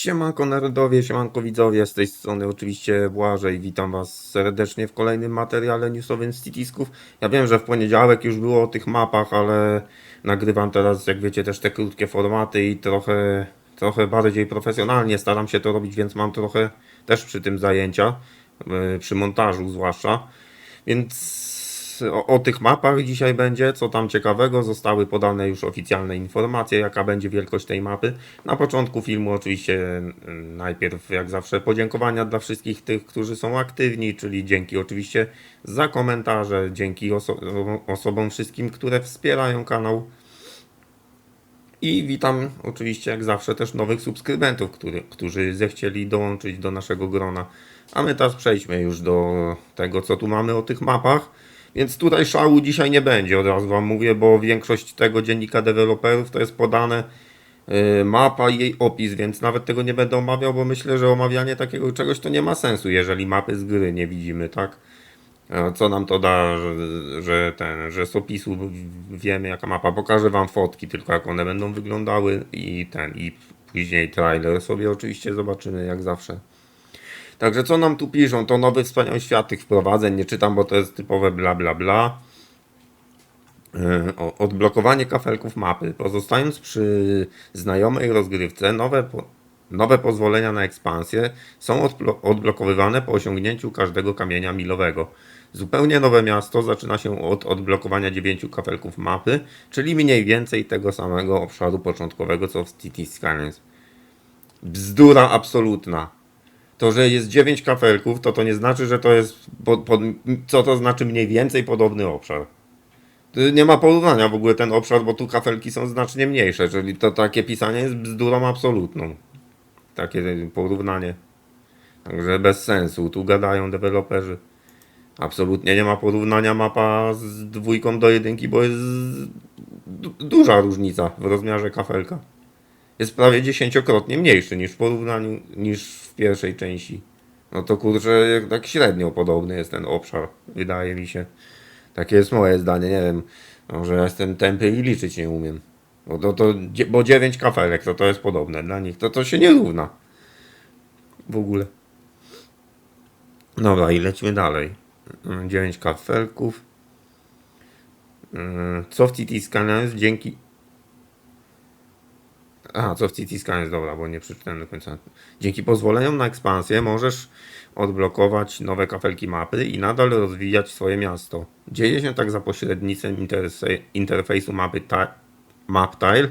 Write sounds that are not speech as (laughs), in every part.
Siemanko nerdowie, siemanko widzowie, z tej strony oczywiście Błażej, witam was serdecznie w kolejnym materiale newsowym z Citisków. Ja wiem, że w poniedziałek już było o tych mapach, ale nagrywam teraz, jak wiecie, też te krótkie formaty i trochę, trochę bardziej profesjonalnie staram się to robić, więc mam trochę też przy tym zajęcia, yy, przy montażu zwłaszcza. Więc o, o tych mapach dzisiaj będzie, co tam ciekawego. Zostały podane już oficjalne informacje, jaka będzie wielkość tej mapy. Na początku filmu oczywiście najpierw jak zawsze podziękowania dla wszystkich tych, którzy są aktywni, czyli dzięki oczywiście za komentarze, dzięki oso- osobom wszystkim, które wspierają kanał. I witam oczywiście jak zawsze też nowych subskrybentów, który, którzy zechcieli dołączyć do naszego grona. A my teraz przejdźmy już do tego, co tu mamy o tych mapach. Więc tutaj szału dzisiaj nie będzie, od razu Wam mówię, bo większość tego dziennika deweloperów to jest podane y, mapa i jej opis, więc nawet tego nie będę omawiał, bo myślę, że omawianie takiego czegoś to nie ma sensu, jeżeli mapy z gry nie widzimy, tak? Co nam to da, że, że ten, że z opisu wiemy jaka mapa. Pokażę wam fotki tylko jak one będą wyglądały i ten i później trailer sobie oczywiście zobaczymy jak zawsze. Także co nam tu piszą? To nowy wspaniały świat tych wprowadzeń. Nie czytam, bo to jest typowe bla bla bla. O- Odblokowanie kafelków mapy. Pozostając przy znajomej rozgrywce, nowe, nowe pozwolenia na ekspansję są odblo- odblokowywane po osiągnięciu każdego kamienia milowego. Zupełnie nowe miasto zaczyna się od odblokowania dziewięciu kafelków mapy, czyli mniej więcej tego samego obszaru początkowego co w City Skylines. Bzdura absolutna to, że jest 9 kafelków, to to nie znaczy, że to jest. Co to znaczy mniej więcej podobny obszar? Nie ma porównania w ogóle ten obszar, bo tu kafelki są znacznie mniejsze, czyli to takie pisanie jest bzdurą absolutną. Takie porównanie. Także bez sensu. Tu gadają deweloperzy. Absolutnie nie ma porównania mapa z dwójką do jedynki, bo jest du- duża różnica w rozmiarze kafelka jest prawie dziesięciokrotnie mniejszy niż w porównaniu niż w pierwszej części. No to kurczę, tak średnio podobny jest ten obszar, wydaje mi się. Takie jest moje zdanie, nie wiem. Może ja jestem tępy i liczyć nie umiem. Bo, to, to, bo 9 kafelek to to jest podobne dla nich, to to się nie równa. W ogóle. Dobra, i lecimy dalej. 9 kafelków. Yy, Co w City Skylines dzięki Aha, co w City Skylines, dobra, bo nie przeczytałem do końca. Dzięki pozwoleniom na ekspansję możesz odblokować nowe kafelki mapy i nadal rozwijać swoje miasto. Dzieje się tak za pośrednictwem interfejsu mapy MapTile,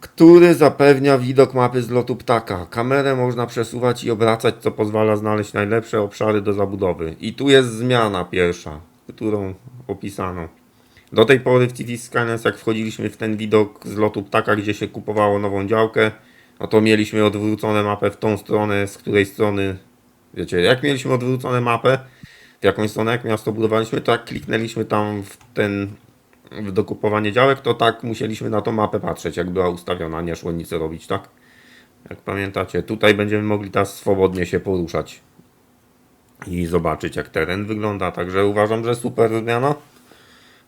który zapewnia widok mapy z lotu ptaka. Kamerę można przesuwać i obracać, co pozwala znaleźć najlepsze obszary do zabudowy. I tu jest zmiana pierwsza, którą opisano. Do tej pory w City Skylines, jak wchodziliśmy w ten widok z lotu ptaka, gdzie się kupowało nową działkę, no to mieliśmy odwrócone mapę w tą stronę, z której strony, wiecie, jak mieliśmy odwrócone mapę, w jakąś stronę, jak miasto budowaliśmy, to jak kliknęliśmy tam w ten, w dokupowanie działek, to tak musieliśmy na tą mapę patrzeć, jak była ustawiona, nie szło nic robić, tak? Jak pamiętacie, tutaj będziemy mogli teraz swobodnie się poruszać i zobaczyć, jak teren wygląda, także uważam, że super zmiana.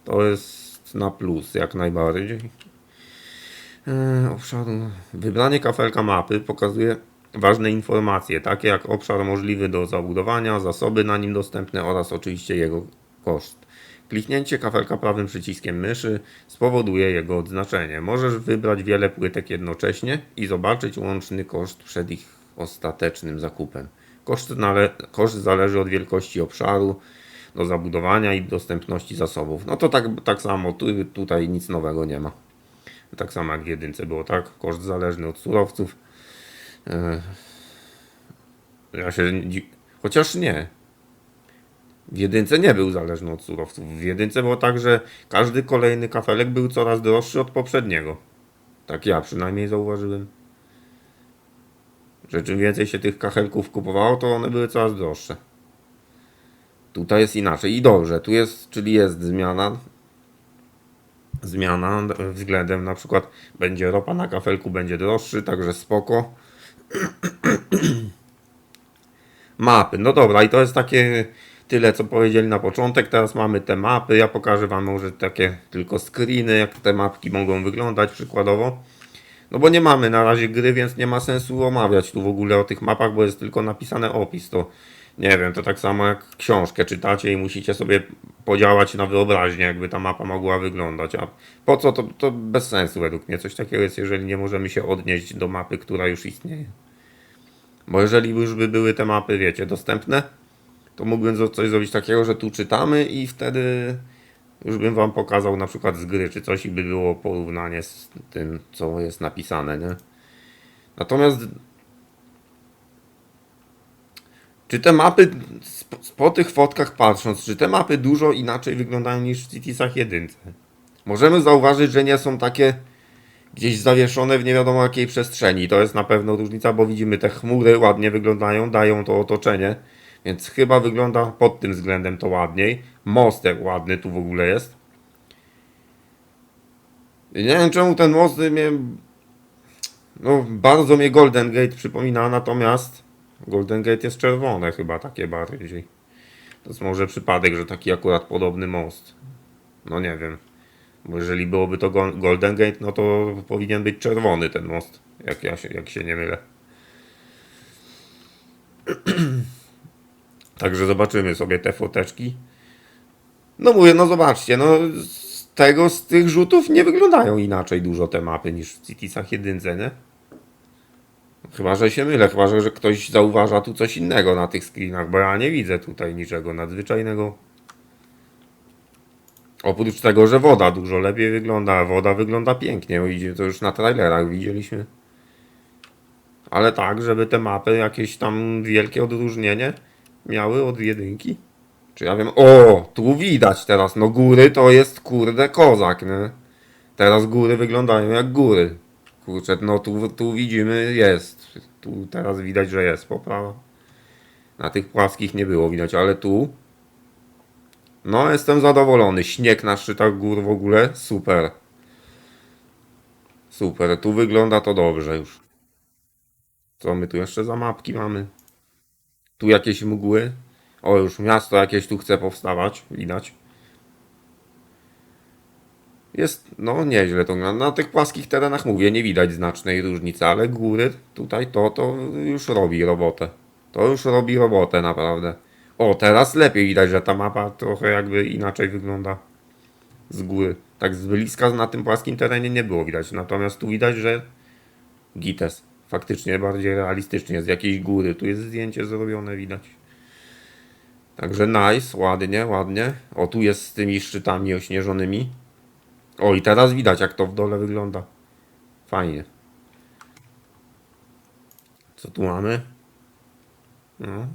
To jest na plus, jak najbardziej. E, obszaru. Wybranie kafelka mapy pokazuje ważne informacje, takie jak obszar możliwy do zabudowania, zasoby na nim dostępne oraz oczywiście jego koszt. Kliknięcie kafelka prawym przyciskiem myszy spowoduje jego odznaczenie. Możesz wybrać wiele płytek jednocześnie i zobaczyć łączny koszt przed ich ostatecznym zakupem. Koszt, koszt zależy od wielkości obszaru, do zabudowania i dostępności zasobów. No to tak, tak samo, tu, tutaj nic nowego nie ma. Tak samo jak w jedynce było, tak? Koszt zależny od surowców. E, Ja się. Chociaż nie. W jedynce nie był zależny od surowców. W jedynce było tak, że każdy kolejny kafelek był coraz droższy od poprzedniego. Tak ja przynajmniej zauważyłem. Że czym więcej się tych kachelków kupowało, to one były coraz droższe. Tutaj jest inaczej i dobrze, tu jest, czyli jest zmiana. Zmiana względem na przykład będzie ropa na kafelku będzie droższy, także spoko. (clears throat) Mapy, no dobra, i to jest takie tyle co powiedzieli na początek. Teraz mamy te mapy. Ja pokażę Wam może takie tylko screeny, jak te mapki mogą wyglądać przykładowo. No bo nie mamy na razie gry, więc nie ma sensu omawiać tu w ogóle o tych mapach, bo jest tylko napisane opis. To nie wiem, to tak samo jak książkę czytacie i musicie sobie podziałać na wyobraźnię, jakby ta mapa mogła wyglądać. A po co to, to bez sensu według mnie. Coś takiego jest, jeżeli nie możemy się odnieść do mapy, która już istnieje. Bo jeżeli już by były te mapy, wiecie, dostępne, to mógłbym coś zrobić takiego, że tu czytamy i wtedy już bym wam pokazał na przykład z gry czy coś i by było porównanie z tym, co jest napisane, nie? Natomiast czy te mapy, po tych fotkach patrząc, czy te mapy dużo inaczej wyglądają niż w Citisach jedynce? Możemy zauważyć, że nie są takie gdzieś zawieszone w nie wiadomo jakiej przestrzeni. To jest na pewno różnica, bo widzimy te chmury ładnie wyglądają, dają to otoczenie, więc chyba wygląda pod tym względem to ładniej. Most jak ładny tu w ogóle jest. Nie wiem czemu ten most mnie... No, bardzo mnie Golden Gate przypomina, natomiast Golden Gate jest czerwone chyba takie bardziej. To jest może przypadek, że taki akurat podobny most. No nie wiem. Bo jeżeli byłoby to Go- Golden Gate, no to powinien być czerwony ten most, jak, ja się, jak się nie mylę. (clears throat) Także zobaczymy sobie te foteczki. No mówię, no zobaczcie, no z tego, z tych rzutów nie wyglądają inaczej dużo te mapy niż w Citisach jedynce, nie? Chyba, że się mylę, chyba, że, ktoś zauważa tu coś innego na tych screenach, bo ja nie widzę tutaj niczego nadzwyczajnego. Oprócz tego, że woda dużo lepiej wygląda, woda wygląda pięknie, idzie to już na trailerach widzieliśmy. Ale tak, żeby te mapy jakieś tam wielkie odróżnienie miały od jedynki. Czy ja wiem, o, tu widać teraz, no góry to jest kurde kozak, nie? Teraz góry wyglądają jak góry. Kurczę, no tu, tu widzimy, jest. Tu teraz widać, że jest poprawa. Na tych płaskich nie było widać, ale tu no, jestem zadowolony. Śnieg na szczytach gór w ogóle super. Super, tu wygląda to dobrze już. Co my tu jeszcze za mapki mamy? Tu jakieś mgły. O, już miasto jakieś tu chce powstawać, widać. Jest, no nieźle to wygląda. Na tych płaskich terenach mówię, nie widać znacznej różnicy, ale góry tutaj to, to już robi robotę. To już robi robotę naprawdę. O, teraz lepiej widać, że ta mapa trochę jakby inaczej wygląda z góry. Tak z bliska na tym płaskim terenie nie było widać. Natomiast tu widać, że gites. Faktycznie bardziej realistycznie z jakiejś góry. Tu jest zdjęcie zrobione, widać. Także nice, ładnie, ładnie. O, tu jest z tymi szczytami ośnieżonymi. O, i teraz widać, jak to w dole wygląda. Fajnie. Co tu mamy? No.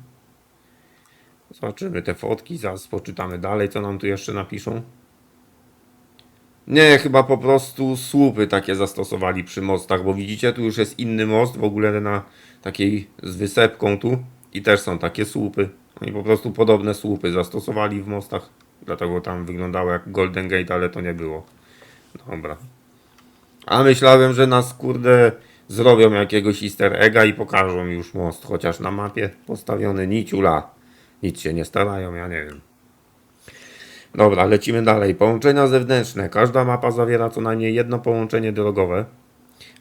Zobaczymy te fotki, zaraz poczytamy dalej, co nam tu jeszcze napiszą. Nie, chyba po prostu słupy takie zastosowali przy mostach, bo widzicie, tu już jest inny most, w ogóle na takiej z wysepką tu i też są takie słupy. Oni po prostu podobne słupy zastosowali w mostach, dlatego tam wyglądało jak Golden Gate, ale to nie było. Dobra. A myślałem, że nas kurde zrobią jakiegoś easter egga i pokażą już most, chociaż na mapie postawiony niciula. Nic się nie starają, ja nie wiem. Dobra, lecimy dalej. Połączenia zewnętrzne. Każda mapa zawiera co najmniej jedno połączenie drogowe,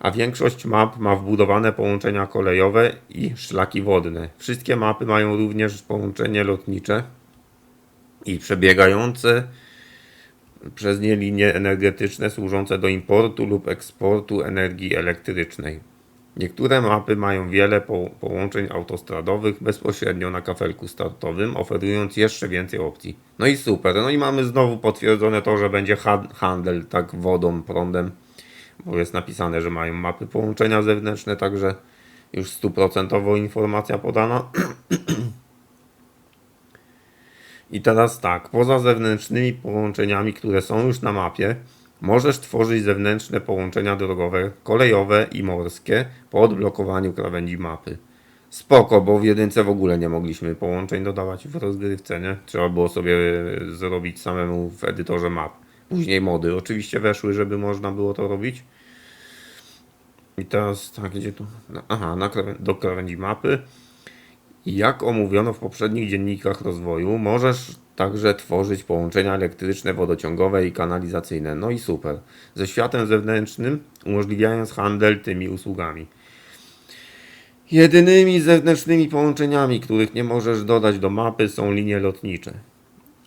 a większość map ma wbudowane połączenia kolejowe i szlaki wodne. Wszystkie mapy mają również połączenie lotnicze i przebiegające przez nie linie energetyczne służące do importu lub eksportu energii elektrycznej. Niektóre mapy mają wiele po połączeń autostradowych bezpośrednio na kafelku startowym, oferując jeszcze więcej opcji. No i super, no i mamy znowu potwierdzone to, że będzie ha handel tak wodą, prądem, bo jest napisane, że mają mapy połączenia zewnętrzne, także już stuprocentowo informacja podana. (clears throat) I teraz tak, poza zewnętrznymi połączeniami, które są już na mapie, możesz tworzyć zewnętrzne połączenia drogowe, kolejowe i morskie po odblokowaniu krawędzi mapy. Spoko, bo w jedynce w ogóle nie mogliśmy połączeń dodawać w rozgrywce, nie? Trzeba było sobie zrobić samemu w edytorze map. Później mody oczywiście weszły, żeby można było to robić. I teraz tak, gdzie tu? No, aha, na do krawędzi mapy. Jak omówiono w poprzednich dziennikach rozwoju, możesz także tworzyć połączenia elektryczne, wodociągowe i kanalizacyjne. No i super. Ze światem zewnętrznym, umożliwiając handel tymi usługami. Jedynymi zewnętrznymi połączeniami, których nie możesz dodać do mapy, są linie lotnicze.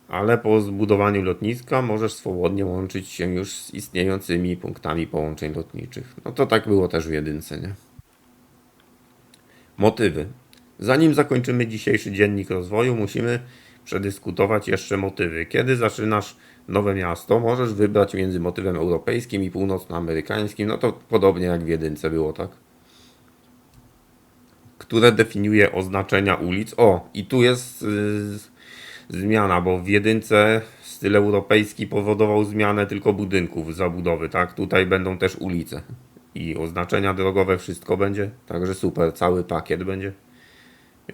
Ale po zbudowaniu lotniska możesz swobodnie łączyć się już z istniejącymi punktami połączeń lotniczych. No to tak było też w jedynce, nie? Motywy. Zanim zakończymy dzisiejszy dziennik rozwoju, musimy przedyskutować jeszcze motywy. Kiedy zaczynasz nowe miasto, możesz wybrać między motywem europejskim i północnoamerykańskim. No to podobnie jak w jedynce było, tak? Które definiuje oznaczenia ulic. O, i tu jest yy, zmiana, bo w jedynce styl europejski powodował zmianę tylko budynków, zabudowy, tak? Tutaj będą też ulice i oznaczenia drogowe, wszystko będzie. Także super, cały pakiet będzie.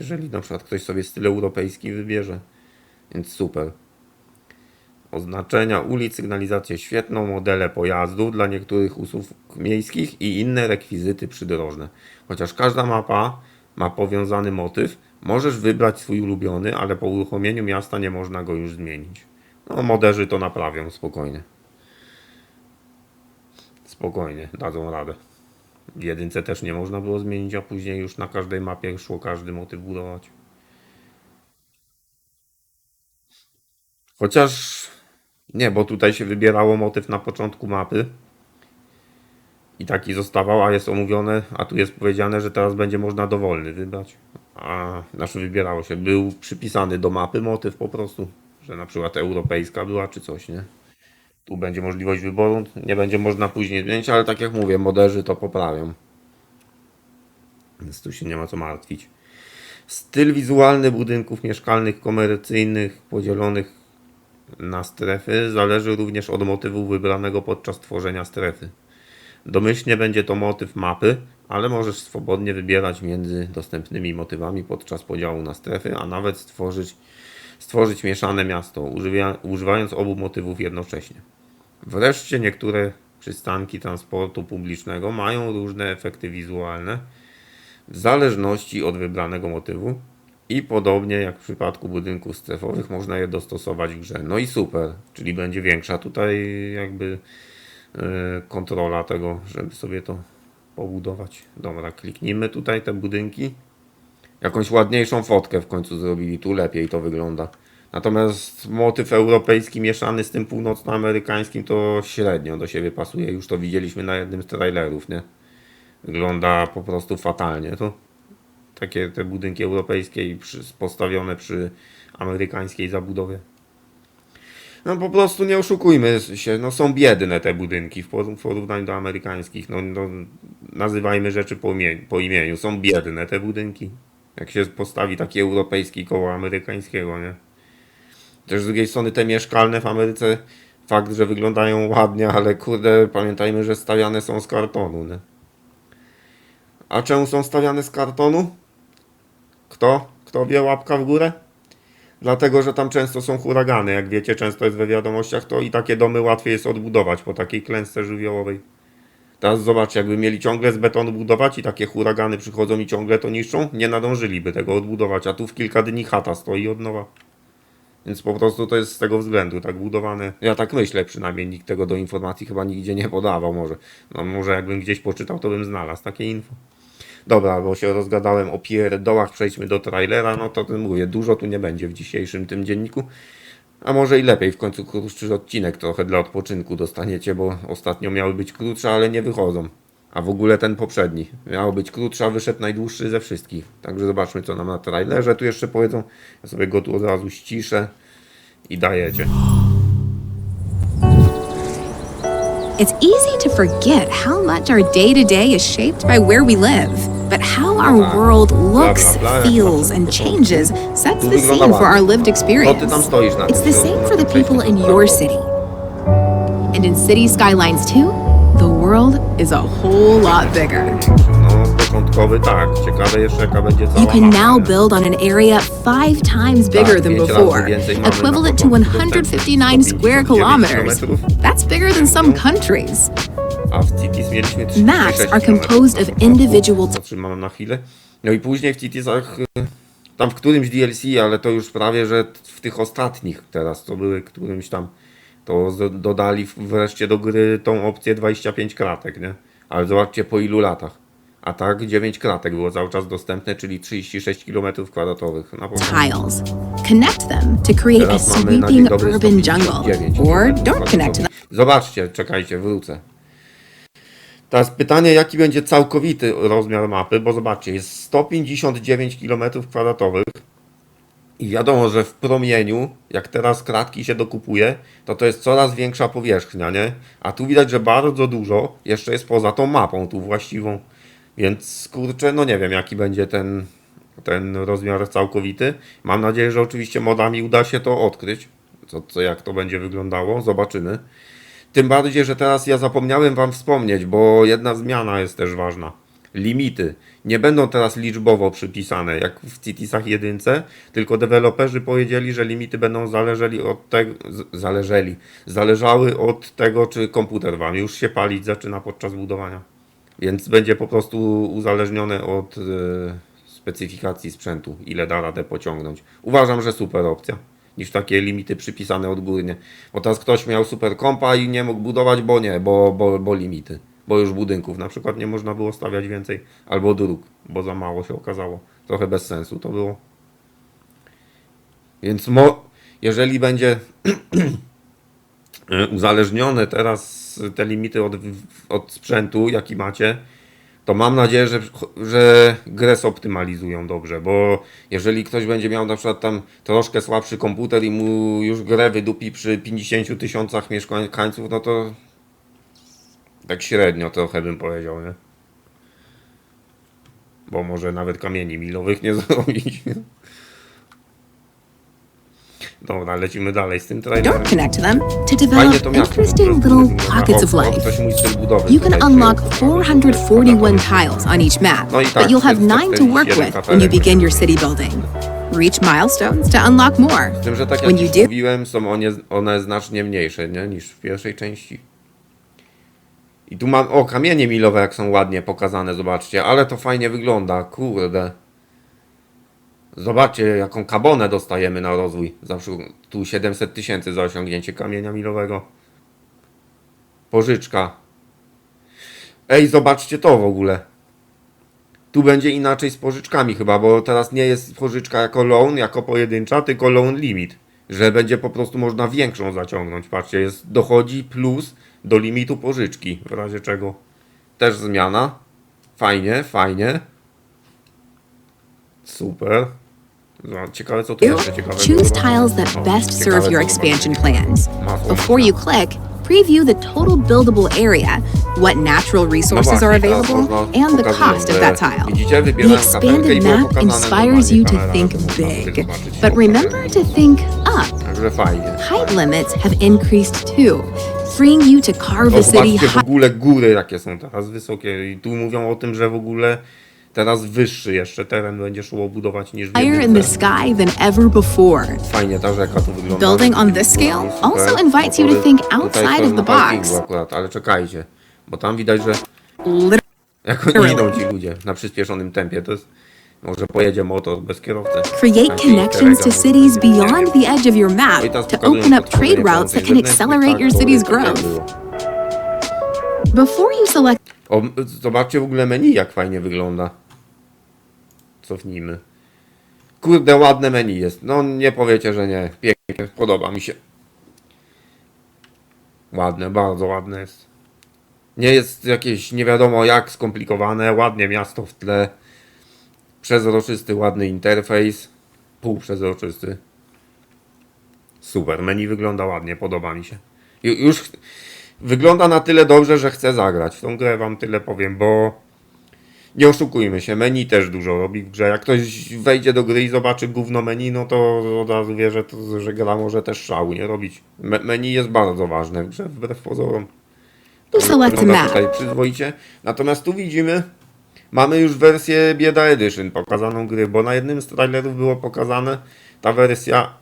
Jeżeli na przykład ktoś sobie styl europejski wybierze. Więc super. Oznaczenia ulic, sygnalizację świetną, modele pojazdów dla niektórych usług miejskich i inne rekwizyty przydrożne. Chociaż każda mapa ma powiązany motyw, możesz wybrać swój ulubiony, ale po uruchomieniu miasta nie można go już zmienić. No, moderzy to naprawią spokojnie. Spokojnie, dadzą radę. Jedynce też nie można było zmienić, a później już na każdej mapie szło każdy motyw budować. Chociaż nie, bo tutaj się wybierało motyw na początku mapy i taki zostawał, a jest omówione, a tu jest powiedziane, że teraz będzie można dowolny wybrać. A znaczy wybierało się, był przypisany do mapy motyw po prostu, że na przykład europejska była czy coś, nie? Tu będzie możliwość wyboru, nie będzie można później zmienić, ale tak jak mówię, moderzy to poprawią. Więc tu się nie ma co martwić. Styl wizualny budynków mieszkalnych, komercyjnych, podzielonych na strefy, zależy również od motywu wybranego podczas tworzenia strefy. Domyślnie będzie to motyw mapy, ale możesz swobodnie wybierać między dostępnymi motywami podczas podziału na strefy, a nawet stworzyć, stworzyć mieszane miasto, używając obu motywów jednocześnie. Wreszcie niektóre przystanki transportu publicznego mają różne efekty wizualne w zależności od wybranego motywu i podobnie jak w przypadku budynków strefowych można je dostosować w grze. No i super, czyli będzie większa tutaj jakby e, kontrola tego, żeby sobie to pobudować. Dobra, kliknijmy tutaj te budynki. Jakąś ładniejszą fotkę w końcu zrobili, tu lepiej to wygląda. Natomiast motyw europejski mieszany z tym północnoamerykańskim to średnio do siebie pasuje. Już to widzieliśmy na jednym z trailerów, nie? Wygląda po prostu fatalnie. To takie te budynki europejskie przy, postawione przy amerykańskiej zabudowie. No po prostu nie oszukujmy się, no są biedne te budynki w por- w porównaniu do amerykańskich. No, no nazywajmy rzeczy po, po imieniu. Są biedne te budynki. Jak się postawi taki europejski koło amerykańskiego, nie? Też z drugiej strony te mieszkalne w Ameryce fakt, że wyglądają ładnie, ale kurde, pamiętajmy, że stawiane są z kartonu, nie? A czemu są stawiane z kartonu? Kto? Kto wie łapka w górę? Dlatego, że tam często są huragany. Jak wiecie, często jest we wiadomościach, to i takie domy łatwiej jest odbudować po takiej klęsce żywiołowej. Teraz zobaczcie, jakby mieli ciągle z betonu budować i takie huragany przychodzą i ciągle to niszczą, nie nadążyliby tego odbudować, a tu w kilka dni chata stoi od nowa. Więc po prostu to jest z tego względu tak budowane. Ja tak myślę przynajmniej, nikt tego do informacji chyba nigdzie nie podawał może. No może jakbym gdzieś poczytał, to bym znalazł takie info. Dobra, bo się rozgadałem o pierdołach, przejdźmy do trailera, no to ten mówię, dużo tu nie będzie w dzisiejszym tym dzienniku. A może i lepiej, w końcu krótszy odcinek trochę dla odpoczynku dostaniecie, bo ostatnio miały być krótsze, ale nie wychodzą. A w ogóle ten poprzedni miał być krótszy, a wyszedł najdłuższy ze wszystkich. Także zobaczmy, co nam na trailerze tu jeszcze powiedzą. Ja sobie go tu od razu ściszę i dajecie. It's easy to forget how much our day to day is shaped by where we live. But how our world looks, feels, and changes sets the scene for our lived experience. It's the same for the people in your city. And in City Skylines 2, the world is a whole lot bigger. No, początkowy tak. Ciekawe jeszcze jaka będzie cała You can mapa, now nie? build on an area five times bigger than pięć razy before, więcej mamy na equivalent to początku 159 square 159 kilometers. kilometrów. That's bigger than some countries. A w Cities mieliśmy 36 Maps are kilometrów composed of początku. individual Zatrzymam na chwilę. No i później w Citiesach y, tam w którymś DLC, ale to już prawie, że w tych ostatnich teraz, to były którymś tam, to z- dodali wreszcie do gry tą opcję 25 kratek, nie? Ale zobaczcie po ilu latach. A tak 9 kratek było cały czas dostępne, czyli 36 km kwadratowych. Na pewno. Tiles. Connect them to create a sweeping urban jungle. 159 Or don't connect them. Zobaczcie, czekajcie, wrócę. Teraz pytanie, jaki będzie całkowity rozmiar mapy, bo zobaczcie, jest 159 km kwadratowych i wiadomo, że w promieniu, jak teraz kratki się dokupuje, to to jest coraz większa powierzchnia, nie? A tu widać, że bardzo dużo jeszcze jest poza tą mapą tu właściwą. Więc kurczę, no nie wiem, jaki będzie ten, ten rozmiar całkowity. Mam nadzieję, że oczywiście modami uda się to odkryć. Co, co, jak to będzie wyglądało, zobaczymy. Tym bardziej, że teraz ja zapomniałem Wam wspomnieć, bo jedna zmiana jest też ważna. Limity nie będą teraz liczbowo przypisane, jak w Citisach 1, tylko deweloperzy powiedzieli, że limity będą zależeli od tego, zależeli, zależały od tego, czy komputer Wam już się palić zaczyna podczas budowania. Więc będzie po prostu uzależnione od e, specyfikacji sprzętu, ile da radę pociągnąć. Uważam, że super opcja, niż takie limity przypisane odgórnie. Bo teraz ktoś miał super kompa i nie mógł budować, bo nie, bo, bo, bo limity. Bo już budynków na przykład nie można było stawiać więcej, albo dróg, bo za mało się okazało. Trochę bez sensu to było. Więc jeżeli będzie (clears throat) uzależnione teraz te limity od, od sprzętu, jaki macie, to mam nadzieję, że, że grę zoptymalizują dobrze, bo jeżeli ktoś będzie miał na przykład tam troszkę słabszy komputer i mu już grę wydupi przy 50 tysiącach mieszkańców, no to tak średnio trochę bym powiedział, nie? Bo może nawet kamieni milowych nie (laughs) zrobić. Dobra, lecimy dalej z tym trailerem. Don't connect them to develop to interesting little pockets of life. You can unlock przyjął. 441 tiles on each map, No i tak, but you'll have 9 to work 447 with when you begin your city building. Reach milestones to unlock more. Z tym, że tak jak mówiłem, są one, one znacznie mniejsze nie? niż w pierwszej części. I tu mam, o, kamienie milowe jak są ładnie pokazane, zobaczcie, ale to fajnie wygląda, kurde. Zobaczcie, jaką kabonę dostajemy na rozwój. Zawsze tu 700 tysięcy za osiągnięcie kamienia milowego. Pożyczka. Ej, zobaczcie to w ogóle. Tu będzie inaczej z pożyczkami chyba, bo teraz nie jest pożyczka jako loan, jako pojedyncza, tylko loan limit. Że będzie po prostu można większą zaciągnąć. Patrzcie, jest dochodzi plus do limitu pożyczki, w razie czego. Też zmiana. Fajnie, fajnie. Super. No, Ciekawe co tu jeszcze ciekawego. choose tiles that best serve your expansion plans. Before you click, preview the total buildable area, what natural resources No are właśnie, teraz available, and the cost of that tile. The expanded map inspires you to think big, but remember to think up. Height limits have increased too, freeing you to carve a city zobaczcie w ogóle góry jakie są teraz wysokie i tu mówią o tym, że w ogóle teraz wyższy jeszcze teren będzie szło budować niż w Higher in the sky than ever before. Fajnie ta rzeka tu wygląda. Building on this scale Super. also invites you to think outside of the na parkingu box. Akurat, ale czekajcie, bo tam widać, że Literally. jak oni idą ci ludzie na przyspieszonym tempie, to jest może pojedzie motor bez kierowcy. Create connections to cities beyond the edge of your map to open up trade routes that can accelerate tak, your to city's tak growth. Before you select O, zobaczcie w ogóle menu, jak fajnie wygląda. Cofnijmy. Kurde, ładne menu jest. No, nie powiecie, że nie. Pięknie, podoba mi się. Ładne, bardzo ładne jest. Nie jest jakieś nie wiadomo jak skomplikowane. Ładnie miasto w tle. Przezroczysty, ładny interfejs. Półprzezroczysty. Super, menu wygląda ładnie, podoba mi się. Ju- Już wygląda na tyle dobrze, że chcę zagrać. W tą grę wam tyle powiem, bo nie oszukujmy się, menu też dużo robi w grze. Jak ktoś wejdzie do gry i zobaczy gówno menu, no to od razu wie, że, to, że gra może też szału nie robić. Me menu jest bardzo ważne w grze, wbrew pozorom. You select a Wygląda map. tutaj przyzwoicie. Natomiast tu widzimy, mamy już wersję Bieda Edition pokazaną gry, bo na jednym z trailerów było pokazane ta wersja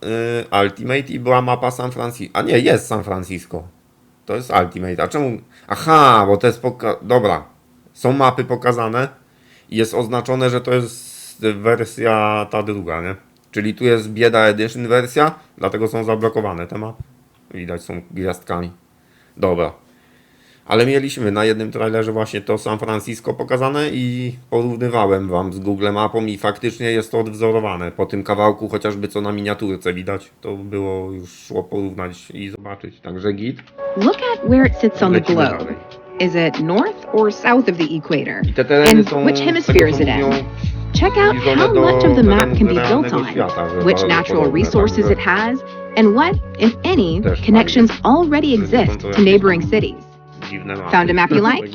y, Ultimate i była mapa San Francisco. A nie, jest San Francisco. To jest Ultimate. A czemu? Aha, bo to jest poka... Dobra. Są mapy pokazane i jest oznaczone, że to jest wersja ta druga, nie? Czyli tu jest bieda edition wersja, dlatego są zablokowane te mapy. Widać są gwiazdkami. Dobra. Ale mieliśmy na jednym trailerze właśnie to San Francisco pokazane i porównywałem wam z Google Mapą i faktycznie jest to odwzorowane. Po tym kawałku chociażby co na miniaturce widać, to było już szło porównać i zobaczyć. Także git. Look at where it sits on the Lecimy globe. dalej. Is it north or south of the equator? I te tereny And są which z hemisphere tego, is co it in? mówią, Check out zbliżone how do much of the map can be built realnego on, świata, że which bardzo natural podobne, resources także it has, and what, if any, Też connections already exist to jakieś neighboring cities. Found a map you (laughs) like?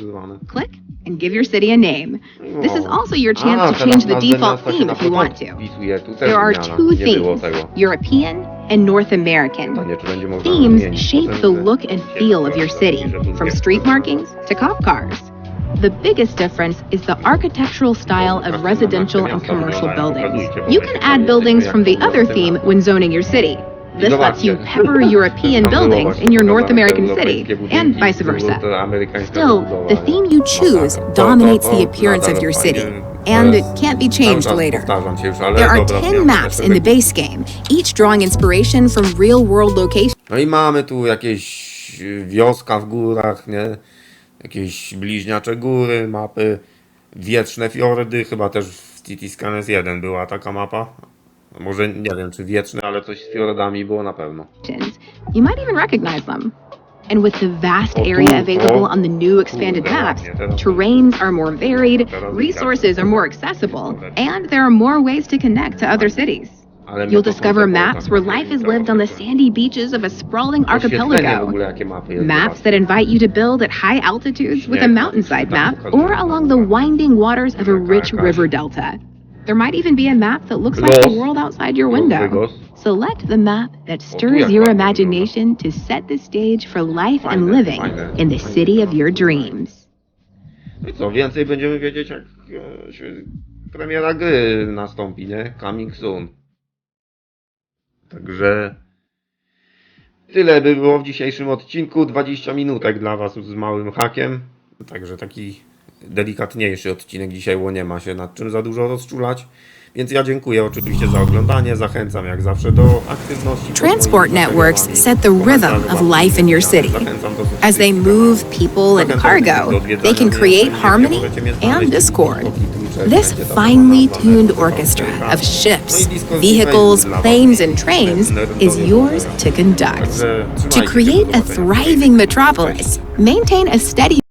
Click and give your city a name. This is also your A, chance to teraz change the nazwę default miasta się theme na if you want początku to. wpisuje. Tu też There are zmiana. two Nie było themes tego. European and North American. Pytanie, czy będzie można Themes zmienić shape the look and feel of your city, from street markings to cop cars. The biggest difference is the architectural style of residential and commercial buildings. You can add buildings from the other theme when zoning your city. This lets you pepper European (laughs) buildings in your North American city, and vice versa. Still, the theme you choose dominates the appearance of your city, and it can't be changed later. There are 10 maps in the base game, each drawing inspiration from real world locations. No i mamy tu jakieś y, wioska w górach, nie? Jakieś bliźniacze góry, mapy, wieczne fiordy, chyba też w City Scanners 1 była taka mapa. Może nie wiem czy wieczne, ale coś z było na pewno. You might even recognize them. And with the vast area available on the new expanded maps, terrains are more varied, resources are more accessible, and there are more ways to connect to other cities. You'll discover maps where life is lived on the sandy beaches of a sprawling archipelago. ogóle jakie mapy jest. Maps that invite you to build at high altitudes with a mountainside map or along the winding waters of a rich river delta. There might even be a map that looks like the world outside your window. Select the map that stirs your imagination to set the stage for life and living in the city of your dreams. No i co, więcej będziemy wiedzieć jak e, premiera gry nastąpi, nie? Coming soon. Także tyle by było w dzisiejszym odcinku. 20 minutek dla Was z małym hakiem. Także taki delikatniejszy odcinek dzisiaj, bo nie ma się nad czym za dużo rozczulać. Więc ja dziękuję oczywiście za oglądanie. Zachęcam jak zawsze do aktywności. Transport networks set the rhythm of life in your city. As they move people and cargo, they can create harmony and discord. This finely tuned orchestra of ships, vehicles, planes, and trains is yours to conduct. To create a thriving metropolis, maintain a steady